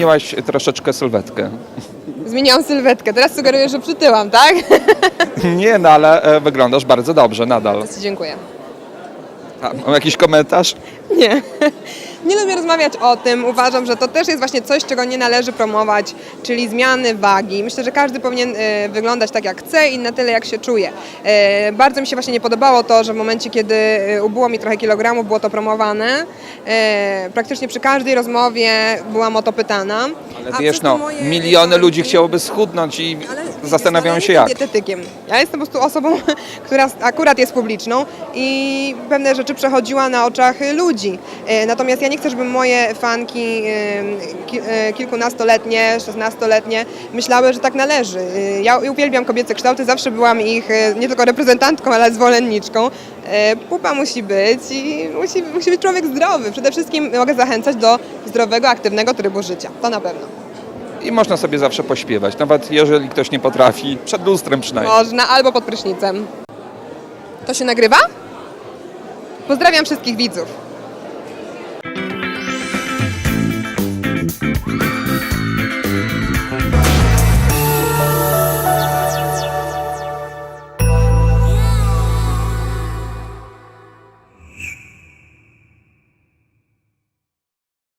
zmieniłaś troszeczkę sylwetkę. Zmieniłam sylwetkę, teraz sugeruję, że przytyłam, tak? Nie, no ale e, wyglądasz bardzo dobrze nadal. Dziękuję. A, mam jakiś komentarz? Nie. Nie lubię rozmawiać o tym. Uważam, że to też jest właśnie coś, czego nie należy promować, czyli zmiany wagi. Myślę, że każdy powinien e, wyglądać tak, jak chce i na tyle, jak się czuje. E, Bardzo mi się właśnie nie podobało to, że w momencie, kiedy e, ubyło mi trochę kilogramów, było to promowane. Praktycznie przy każdej rozmowie byłam o to pytana. Ale A wiesz, to no, moje miliony ludzi chciałoby schudnąć i ale zastanawiają ja się nie jak. jestem dietetykiem. Ja jestem po prostu osobą, która akurat jest publiczną i pewne rzeczy przechodziła na oczach ludzi. E, Natomiast ja nie chcę, żeby moje fanki ki- e, kilkunastoletnie, szesnastoletnie myślały, że tak należy. Ja uwielbiam kobiece kształty, zawsze byłam ich e, nie tylko reprezentantką, ale zwolenniczką. E, Pupa musi być i musi, musi być człowiek zdrowy. Przede wszystkim mogę zachęcać do zdrowego, aktywnego trybu życia. To na pewno. I można sobie zawsze pośpiewać, nawet jeżeli ktoś nie potrafi, przed lustrem przynajmniej. Można, albo pod prysznicem. To się nagrywa? Pozdrawiam wszystkich widzów.